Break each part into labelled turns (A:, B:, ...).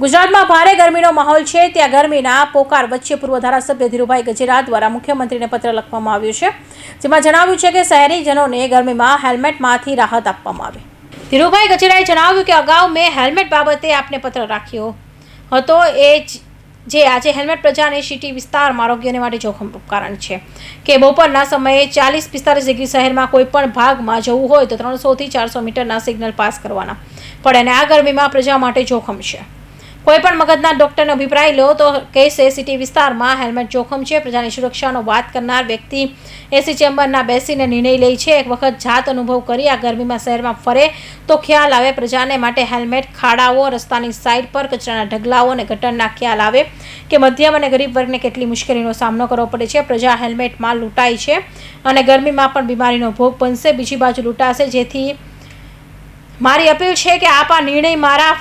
A: ગુજરાતમાં ભારે ગરમીનો માહોલ છે. ત્યાં ગરમીના પોકાર વચ્ચે પૂર્વ ધારાસભ્ય ધીરુભાઈ ગજેરા દ્વારા મુખ્યમંત્રીને પત્ર લખવામાં આવ્યો છે. જેમાં જણાવ્યું છે કે શહેરીજનોને ગરમીમાં હેલ્મેટમાંથી રાહત આપવામાં આવે. ધીરુભાઈ ગજેરાએ જણાવ્યું કે અગાઉ મેં હેલ્મેટ બાબતે આપને પત્ર રાખ્યો હતો. એ જે આજે હેલ્મેટ પ્રજાને સિટી વિસ્તારમાં આરોગ્યને માટે જોખમ કારણ છે. કે બપોરના સમયે ચાલીસ પિસ્તાલીસ ડિગ્રી શહેરમાં કોઈપણ ભાગમાં જવું હોય તો ત્રણસોથી ચારસો મીટરના સિગ્નલ પાસ કરવાના પડે અને આ ગરમીમાં પ્રજા માટે જોખમ છે. કોઈ પણ મગજના ડૉક્ટરનો અભિપ્રાય લો તો કહેશે સિટી વિસ્તારમાં હેલ્મેટ જોખમ છે. પ્રજાની સુરક્ષાનો વાત કરનાર વ્યક્તિ એસી ચેમ્બરના બેસીને નિર્ણય લે છે. એક વખત જાત અનુભવ કરી આ ગરમીમાં શહેરમાં ફરે તો ખ્યાલ આવે. પ્રજાને માટે હેલ્મેટ, ખાડાઓ, રસ્તાની સાઇડ પર કચરાના ઢગલાઓ અને ગટરના ખ્યાલ આવે કે મધ્યમ અને ગરીબ વર્ગને કેટલી મુશ્કેલીનો સામનો કરવો પડે છે. પ્રજા હેલ્મેટમાં લૂંટાય છે અને ગરમીમાં પણ બીમારીનો ભોગ બનશે. બીજી બાજુ લૂંટાશે. જેથી મારી અપીલ છે કે આપ આ નિર્ણય મારા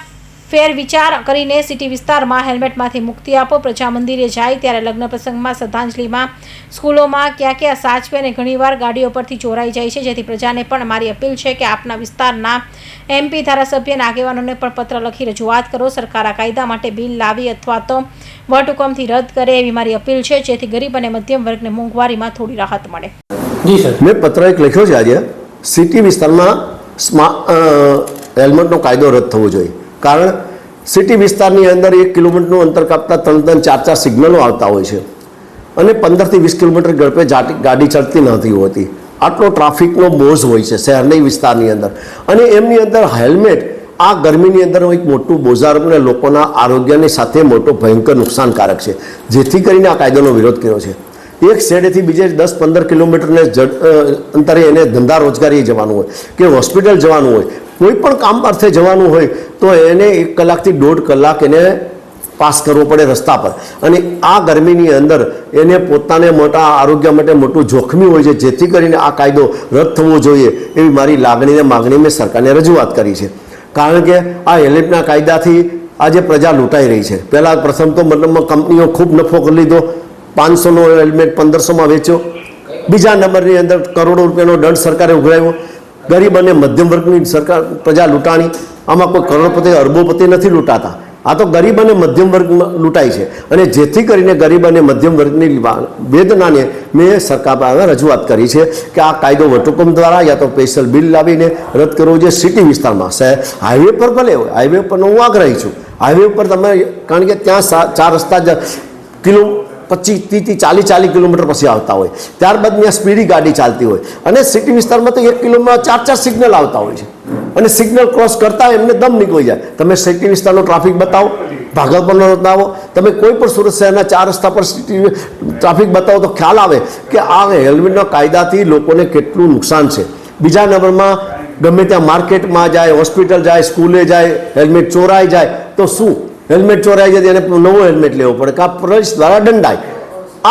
A: ફેર વિચાર કરીને સિટી વિસ્તારમાં હેલ્મેટમાંથી મુક્તિ આપો પ્રજા મંદિરે જાય ત્યારે લગ્ન પ્રસંગમાં શ્રદ્ધાંજલિમાં સ્કૂલોમાં ક્યાં ક્યાં સાચવે અને ઘણીવાર ગાડીઓ પરથી ચોરાઈ જાય છે. જેથી પ્રજાને પણ મારી અપીલ છે કે આપના વિસ્તારના એમપી ધારાસભ્ય અને આગેવાનોને પણ પત્ર લખી રજૂઆત કરો. સરકાર આ કાયદા માટે બિલ લાવી અથવા તો વટહુકમથી રદ કરે એવી મારી અપીલ છે. જેથી ગરીબ અને મધ્યમ વર્ગને મોંઘવારીમાં થોડી રાહત મળે.
B: જી સર.
C: મેં પત્ર એક લખ્યો છે આજે. સિટી વિસ્તારમાં સ્મા હેલ્મેટનો કાયદો રદ થવો જોઈએ. કારણ સિટી વિસ્તારની અંદર એક કિલોમીટરનું અંતર કાપતા ત્રણ ત્રણ ચાર ચાર સિગ્નલો આવતા હોય છે. અને પંદરથી વીસ કિલોમીટર ઝડપે ગાડી ચડતી નથી હોતી. આટલો ટ્રાફિકનો બોઝ હોય છે શહેરની વિસ્તારની અંદર. અને એમની અંદર હેલ્મેટ, આ ગરમીની અંદર એક મોટું બોજાર અને લોકોના આરોગ્યની સાથે મોટો ભયંકર નુકસાનકારક છે. જેથી કરીને આ કાયદાનો વિરોધ કર્યો છે. એક શેડેથી બીજે દસ પંદર કિલોમીટરને અંતરે એને ધંધા રોજગારી જવાનું હોય કે હોસ્પિટલ જવાનું હોય. કોઈ પણ કામ અર્થે જવાનું હોય તો એને એક કલાકથી દોઢ કલાક એને પાસ કરવો પડે રસ્તા પર. અને આ ગરમીની અંદર એને પોતાને મોટા આરોગ્ય માટે મોટું જોખમી હોય છે, જેથી કરીને આ કાયદો રદ થવો જોઈએ એવી મારી લાગણીને માગણી મેં સરકારને રજૂઆત કરી છે. કારણ કે આ હેલ્મેટના કાયદાથી આજે પ્રજા લૂંટાઈ રહી છે. પહેલાં પ્રથમ તો મતલબમાં કંપનીઓ ખૂબ નફો કરી લીધો, પાંચસોનો હેલ્મેટ પંદરસોમાં વેચ્યો. બીજા નંબરની અંદર કરોડો રૂપિયાનો દંડ સરકારે ઉઘરાવ્યો ગરીબ અને મધ્યમ વર્ગની સરકાર પ્રજા લૂંટાણી, આમાં કોઈ કરોડપતિ, અરબોપતિ નથી લૂંટાતા. આ તો ગરીબ અને મધ્યમ વર્ગમાં લૂંટાય છે. અને જેથી કરીને ગરીબ અને મધ્યમ વર્ગની વેદનાને મેં સરકાર પાસે રજૂઆત કરી છે કે આ કાયદો વટહુકમ દ્વારા યા તો સ્પેશિયલ બિલ લાવીને રદ કરવો જોઈએ સિટી વિસ્તારમાં. શહેર હાઈવે પર ભલે હોય, હાઈવે પરનો હું આગ્રહી છું. હાઈવે ઉપર તમે, કારણ કે ત્યાં ચાર રસ્તા કિલો પચીસ ત્રીસથી ચાલીસ ચાલીસ કિલોમીટર પછી આવતા હોય. ત્યારબાદ ત્યાં સ્પીડી ગાડી ચાલતી હોય. અને સિટી વિસ્તારમાં તો એક કિલોમાં ચાર ચાર સિગ્નલ આવતા હોય છે. અને સિગ્નલ ક્રોસ કરતા એમને દમ નીકળી જાય. તમે સિટી વિસ્તારનો ટ્રાફિક બતાવો, ભાગલપુરનો બતાવો. તમે કોઈ પણ સુરત શહેરના ચાર રસ્તા પર સિટી ટ્રાફિક બતાવો તો ખ્યાલ આવે કે આ હેલ્મેટના કાયદાથી લોકોને કેટલું નુકસાન છે. બીજા નંબરમાં ગમે ત્યાં માર્કેટમાં જાય હોસ્પિટલ જાય સ્કૂલે જાય હેલ્મેટ ચોરાઈ જાય, તો શું? હેલ્મેટ ચોરાઈ જાય તો એને નવો હેલ્મેટ લેવો પડે કાં પોલીસ દ્વારા દંડાય.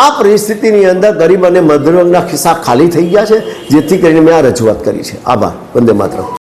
C: આ પરિસ્થિતિની અંદર ગરીબ અને મધ્યમ વર્ગના ખિસ્સા ખાલી થઈ ગયા છે, જેથી કરીને મેં આ રજૂઆત કરી છે. આભાર. વંદે માતરમ.